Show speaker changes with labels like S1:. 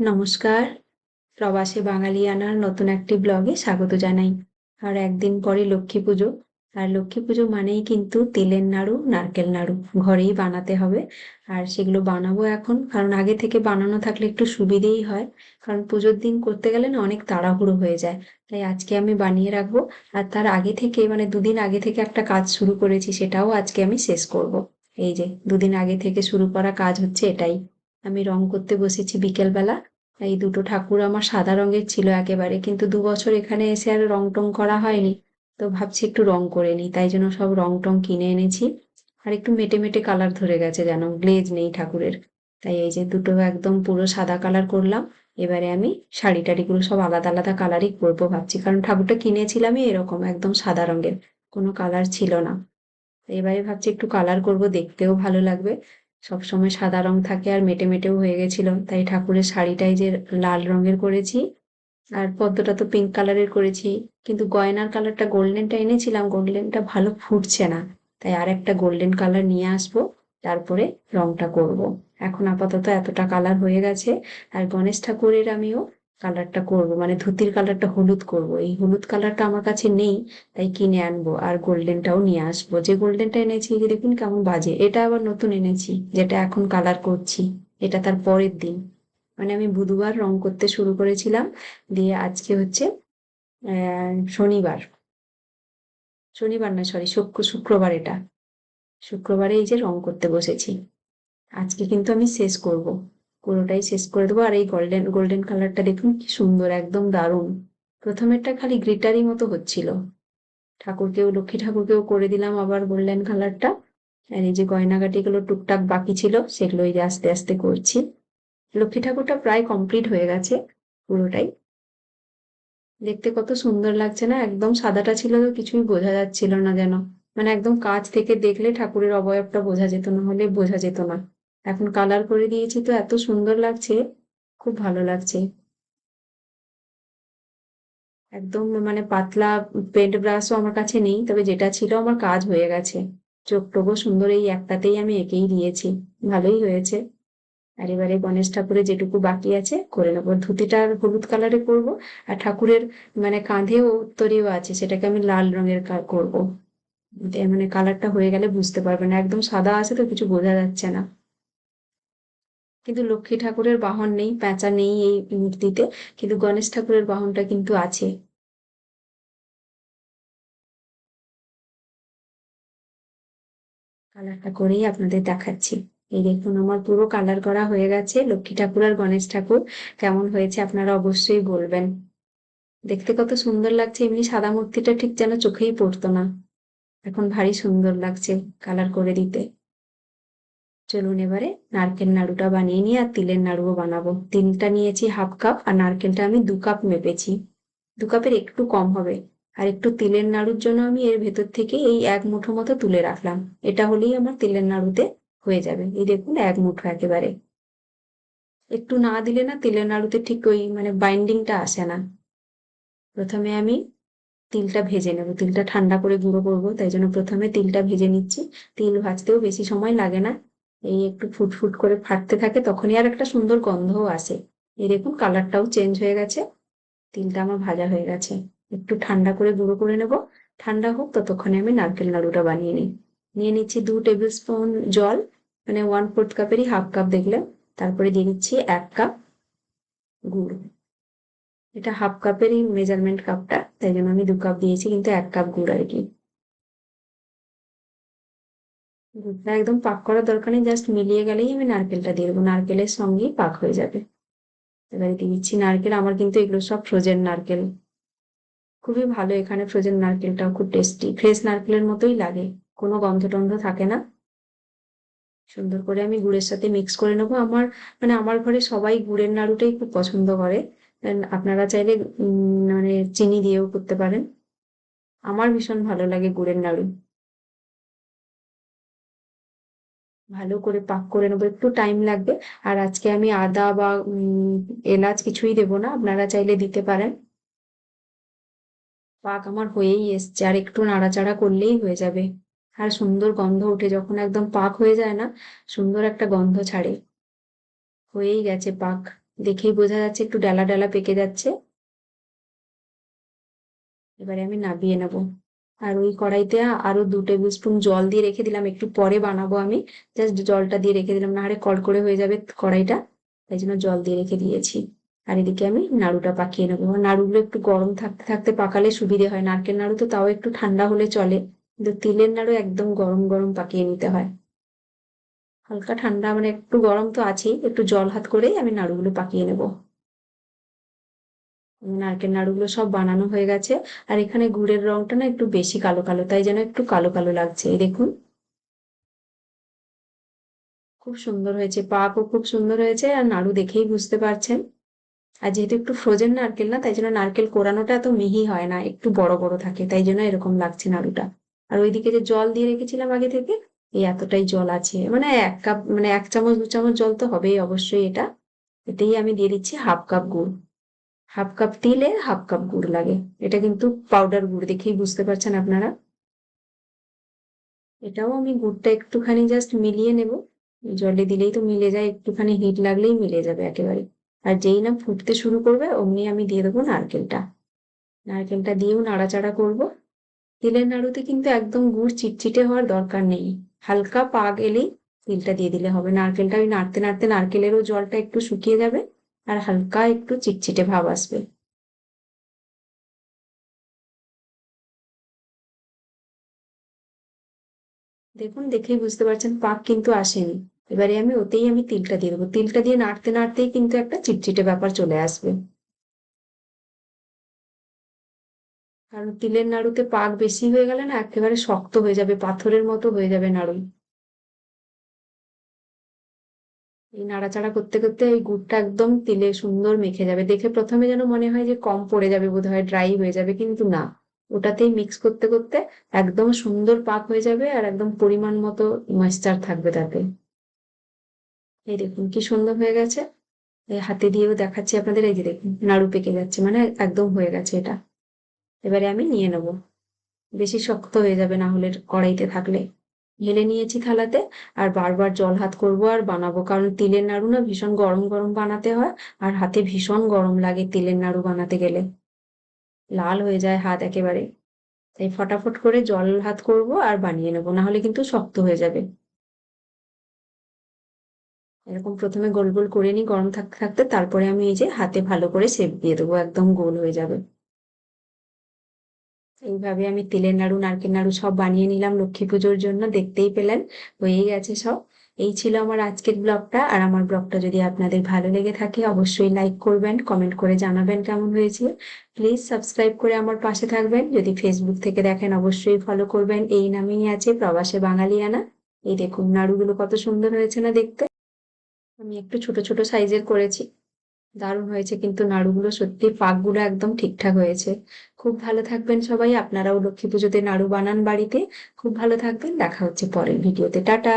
S1: নমস্কার। প্রবাসী বাঙালিয়ানার নতুন একটি ব্লগে স্বাগত জানাই। আর একদিন পরে লক্ষ্মী পুজো। আর লক্ষ্মী পুজো মানেই কিন্তু তিলের নাড়ু, নারকেল নাড়ু ঘরেই বানাতে হবে। আর সেগুলো বানাবো এখন। কারণ আগে থেকে বানানো থাকলে একটু সুবিধেই হয়। কারণ পুজোর দিন করতে গেলে না অনেক তাড়াহুড়ো হয়ে যায়। তাই আজকে আমি বানিয়ে রাখব। আর তার আগে থেকে মানে দুদিন আগে থেকে একটা কাজ শুরু করেছি, সেটাও আজকে আমি শেষ করব। এই যে, দুদিন আগে থেকে শুরু করা কাজ হচ্ছে এটাই। আমি রং করতে বসেছি বিকেলবেলা। এই দুটো ঠাকুর আমার সাদা রঙের ছিল একেবারে, কিন্তু দু বছর এখানে এসে আর রং টং করা হয়নি। তো ভাবছি একটু রং করে নিই, তাই জন্য সব রং টং কিনে এনেছি। আর একটু মেটে মেটে কালার ধরে গেছে যেন, গ্লেজ নেই ঠাকুরের। তাই এই যে দুটো একদম পুরো সাদা কালার করলাম, এবারে আমি শাড়ি টাড়িগুলো সব আলাদা আলাদা কালারই করব ভাবছি, কারণ ঠাকুরটা কিনেছিলামই এরকম একদম সাদা রঙের, কোনো কালার ছিল না। এবারে ভাবছি একটু কালার করব, দেখতেও ভালো লাগবে। সবসময় সাদা রং থাকে আর মেটে মেটেও হয়ে গেছিল। তাই ঠাকুরের শাড়িটাই যে লাল রঙের করেছি, আর পদ্মটা তো পিঙ্ক কালারের করেছি। কিন্তু গয়নার কালারটা গোল্ডেনটা এনেছিলাম গোল্ডেনটা ভালো ফুটছে না। তাই আর একটা গোল্ডেন কালার নিয়ে আসব, তারপরে রংটা করব। এখন আপাতত এতটা কালার হয়ে গেছে। আর গণেশ ঠাকুরের আমিও কালারটা করব মানে ধুতির কালারটা হলুদ করব। এই হলুদ কালারটা আমার কাছে নেই, তাই কিনে আনব আর গোল্ডেনটাও নিয়ে আসব। যে গোল্ডেনটা এনেছি যে দেখুন কেমন বাজে। এটা আবার নতুন এনেছি, যেটা এখন কালার করছি। এটা তার পরের দিন। মানে আমি বুধবার রং করতে শুরু করেছিলাম, দিয়ে আজকে হচ্ছে শনিবার। শনিবার না সরি শুক্র, শুক্রবার এটা। শুক্রবারে এই যে রং করতে বসেছি। আজকে কিন্তু আমি শেষ করব। পুরোটাই শেষ করে দেবো। আর এই গোল্ডেন গোল্ডেন কালারটা দেখুন কি সুন্দর, একদম দারুণ। প্রথমেরটা খালি গ্রিটারি মতো হচ্ছিল। ঠাকুরকেও, লক্ষ্মী ঠাকুরকেও করে দিলাম আবার গোল্ডেন কালারটা আর এই যে গয়নাগাটিগুলো টুকটাক বাকি ছিল, সেগুলো এই যে আস্তে আস্তে করছি। লক্ষ্মী ঠাকুরটা প্রায় কমপ্লিট হয়ে গেছে পুরোটাই। দেখতে কত সুন্দর লাগছে না? একদম সাদাটা ছিল তো কিছুই বোঝা যাচ্ছিল না যেন। মানে একদম কাছ থেকে দেখলে ঠাকুরের অবয়বটা বোঝা যেত, না হলে বোঝা যেত না। এখন কালার করে দিয়েছি তো এত সুন্দর লাগছে, খুব ভালো লাগছে। একদম মানে পাতলা পেন্ট ব্রাশও আমার কাছে নেই, তবে যেটা ছিল আমার কাজ হয়ে গেছে। চোখ টোকো সুন্দর এই একটাতেই আমি এঁকেই দিয়েছি, ভালোই হয়েছে। আর এবারে গণেশ ঠাকুরের যেটুকু বাকি আছে, করে নেব। ধুতিটা হলুদ কালারে করব, আর ঠাকুরের মানে কাঁধেও তরিও আছে, সেটাকে আমি লাল রঙের করব। মানে কালারটা হয়ে গেলে বুঝতে পারবে না, একদম সাদা আছে তো কিছু বোঝা যাচ্ছে না। কিন্তু লক্ষ্মী ঠাকুরের বাহন নেই, প্যাঁচা নেই এই মূর্তিতে, কিন্তু গণেশ ঠাকুরের বাহনটা কিন্তু আছে। কালারটা করেই আপনাদের দেখাচ্ছি। এই দেখুন, আমার পুরো কালার করা হয়ে গেছে, লক্ষ্মী ঠাকুর আর গণেশ ঠাকুর। কেমন হয়েছে আপনারা অবশ্যই বলবেন। দেখতে কত সুন্দর লাগছে, এমনি সাদা মূর্তিটা ঠিক যেন চোখেই পড়তো না। এখন ভারী সুন্দর লাগছে কালার করে দিতে। চলুন এবারে নারকেল নাড়ুটা বানিয়ে নিয়ে আর তিলের নাড়ুও বানাবো। তিলটা নিয়েছি হাফ কাপ আর নারকেলটা আমি দু কাপ মেপেছি। দু কাপের একটু কম হবে। আর একটু তিলের নাড়ুর জন্য আমি এর ভেতর থেকে এই এক মুঠো মতো তুলে রাখলাম। এটা হলেই আমার তিলের নাড়ুতে হয়ে যাবে। এই দেখুন এক মুঠো একেবারে। একটু না দিলে না তিলের নাড়ুতে ঠিক ওই মানে বাইন্ডিংটা আসে না। প্রথমে আমি তিলটা ভেজে নেব। তিলটা ঠান্ডা করে গুঁড়ো করব, তাই জন্য প্রথমে তিলটা ভেজে নিচ্ছি। তিল ভাজতেও বেশি সময় লাগে না। এই একটু ফুটফুট করে ফাটতে থাকে, তখনই আর একটা সুন্দর গন্ধও আসে। এই দেখুন, কালারটাও চেঞ্জ হয়ে গেছে। তিলটা আমার ভাজা হয়ে গেছে। একটু ঠান্ডা করে গুঁড়ো করে নেব। ঠান্ডা হোক, ততক্ষণে আমি নারকেল নাড়ুটা বানিয়ে নিই। নিয়ে নিচ্ছি দু টেবিল স্পুন জল মানে ওয়ান ফোর্থ কাপেরই হাফ কাপ দেখলে তারপরে দিয়ে নিচ্ছি এক কাপ গুড়। এটা হাফ কাপেরই মেজারমেন্ট কাপটা তাই জন্য আমি দু কাপ দিয়েছি, কিন্তু এক কাপ গুড় আর কি। একদম পাক করার দরকার নেই জাস্ট মিলিয়ে গেলেই আমি নারকেলটা দিয়ে দেবো। নারকেলের সঙ্গেই পাক হয়ে যাবে। এবারে দিয়ে দিচ্ছি নারকেল। আমার কিন্তু এগুলো সব ফ্রোজেন নারকেল। খুবই ভালো এখানে ফ্রোজেন নারকেলটাও, খুব টেস্টি ফ্রেশ নারকেলের মতোই লাগে। কোনো গন্ধ টন্ধ থাকে না। সুন্দর করে আমি গুড়ের সাথে মিক্স করে নেব। আমার মানে আমার ঘরে সবাই গুড়ের নাড়ুটাই খুব পছন্দ করে। আপনারা চাইলে মানে চিনি দিয়েও করতে পারেন। আমার ভীষণ ভালো লাগে গুড়ের নাড়ু। ভালো করে পাক করে নেব, একটু টাইম লাগবে। আর আজকে আমি আদা বা এলাচ কিছুই দেবো না, আপনারা চাইলে দিতে পারেন। পাক আমার হয়েই এসছে, আর একটু নাড়াচাড়া করলেই হয়ে যাবে। আর সুন্দর গন্ধ ওঠে, যখন একদম পাক হয়ে যায় না, সুন্দর একটা গন্ধ ছাড়ে। হয়েই গেছে পাক। দেখেই বোঝা যাচ্ছে একটু ডালা ডালা পেকে যাচ্ছে। এবারে আমি নাবিয়ে নেব। আর ওই কড়াইতে আরও দু টেবিল স্পুন জল দিয়ে রেখে দিলাম। একটু পরে বানাবো আমি। জাস্ট জলটা দিয়ে রেখে দিলাম না হলে কড়কড়ে হয়ে যাবে কড়াইটা। তাই জন্য জল দিয়ে রেখে দিয়েছি। আর এদিকে আমি নাড়ুটা পাকিয়ে নেব। নাড়ুগুলো একটু গরম থাকতে থাকতে পাকালে সুবিধে হয়। নারকেল নাড়ু তো তাও একটু ঠান্ডা হলে চলে। কিন্তু তিলের নাড়ু একদম গরম গরম পাকিয়ে নিতে হয়। হালকা ঠান্ডা মানে একটু গরম তো আছেই। একটু জল হাত করেই আমি নাড়ুগুলো পাকিয়ে নেব। নারকেল নাড়ুগুলো সব বানানো হয়ে গেছে। আর এখানে গুড়ের রংটা না একটু বেশি কালো কালো, তাই যেন একটু কালো কালো লাগছে। এই দেখুন। খুব সুন্দর হয়েছে, পাকও খুব সুন্দর হয়েছে আর নাড়ু দেখেই বুঝতে পারছেন। আর যেহেতু একটু ফ্রোজেন নারকেল না, তাই জন্য নারকেল কোরানোটা এত মিহি হয় না, একটু বড় বড় থাকে, তাই জন্য এরকম লাগছে নাড়ুটা। আর ওইদিকে যে জল দিয়ে রেখেছিলাম আগে থেকে, এই এতটাই জল আছে। মানে এক কাপ মানে এক চামচ, দু চামচ জল তো হবেই অবশ্যই এটা। এতেই আমি দিয়ে দিচ্ছি হাফ কাপ গুড়। হাফ কাপ তিলে হাফ কাপ গুড় লাগে। এটা কিন্তু পাউডার গুড় দেখেই বুঝতে পারছেন আপনারা। এটাও আমি গুড়টা একটুখানি জাস্ট মিলিয়ে নেব। জলে দিলেই তো মিলে যায়, একটুখানি হিট লাগলেই মিলে যাবে একেবারে। আর যেই না ফুটতে শুরু করবে, অমনি আমি দিয়ে দেবো নারকেলটা। নারকেলটা দিয়েও নাড়াচাড়া করব। তিলের নাড়ুতে কিন্তু একদম গুড় চিটচিটে হওয়ার দরকার নেই। হালকা পাক এলেই তিলটা দিয়ে দিলে হবে। নারকেলটা ওই নাড়তে নাড়তে নারকেলেরও জলটা একটু শুকিয়ে যাবে। আর হালকা একটু চিটচিটে ভাব আসবে। দেখুন, দেখেই বুঝতে পারছেন পাক কিন্তু আসেনি। এবারে আমি ওতেই আমি তিলটা দিয়ে দেবো। তিলটা দিয়ে নাড়তে নাড়তেই কিন্তু একটা চিটচিটে ব্যাপার চলে আসবে। কারণ তিলের নাড়ুতে পাক বেশি হয়ে গেলে না একেবারে শক্ত হয়ে যাবে, পাথরের মতো হয়ে যাবে নাড়ু এই নাড়াচাড়া করতে করতে ওই গুড়টা একদম তিলে সুন্দর মেখে যাবে। দেখে প্রথমে যেন মনে হয় যে কম পড়ে যাবে বোধহয় ড্রাই হয়ে যাবে, কিন্তু না। ওটাতেই মিক্স করতে করতে একদম সুন্দর পাক হয়ে যাবে আর একদম পরিমাণ মতো ময়েশ্চার থাকবে তাতে। এই দেখুন কি সুন্দর হয়ে গেছে। হাতে দিয়েও দেখাচ্ছি আপনাদের, এই যে দেখুন নাড়ু পেকে যাচ্ছে মানে একদম হয়ে গেছে এটা। এবারে আমি নিয়ে নেব। বেশি শক্ত হয়ে যাবে না হলে কড়াইতে থাকলে। ঢেলে নিয়েছি থালাতে। আর বারবার জল হাত করব আর বানাবো, কারণ তিলের নাড়ু না ভীষণ গরম গরম বানাতে হয়, আর হাতে ভীষণ গরম লাগে তিলের নাড়ু বানাতে গেলে। লাল হয়ে যায় হাত একেবারে তাই ফটাফট করে জল হাত করব আর বানিয়ে নেব না হলে কিন্তু শক্ত হয়ে যাবে। এরকম প্রথমে গোল গোল করে নিই, গরম থাকতে থাকতে, তারপরে আমি এই যে হাতে ভালো করে শেপ দিয়ে দেবো, একদম গোল হয়ে যাবে। এইভাবে আমি তিলের নাড়ু, নারকেল নাড়ু সব বানিয়ে নিলাম লক্ষ্মী পুজোর জন্য, দেখতেই পেলেন, হয়েই গেছে সব। এই ছিল আমার আজকের ব্লগটা, আর আমার ব্লগটা যদি আপনাদের ভালো লেগে থাকে, অবশ্যই লাইক করবেন, কমেন্ট করে জানাবেন কেমন হয়েছে। প্লিজ সাবস্ক্রাইব করে আমার পাশে থাকবেন, যদি ফেসবুক থেকে দেখেন অবশ্যই ফলো করবেন। এই নামেই আছে প্রবাসে বাঙালিয়ানা এই দেখুন নাড়ুগুলো কত সুন্দর হয়েছে না দেখতে। আমি একটু ছোট ছোট সাইজের করেছি। দারুণ হয়েছে। কিন্তু নাড়ুগুলো সত্যি পাকগুলো একদম ঠিকঠাক হয়েছে। খুব ভালো থাকবেন সবাই। আপনারাও লক্ষ্মী পুজোতে নাড়ু বানান বাড়িতে। খুব ভালো থাকবেন। দেখা হচ্ছে পরের ভিডিওতে। টাটা!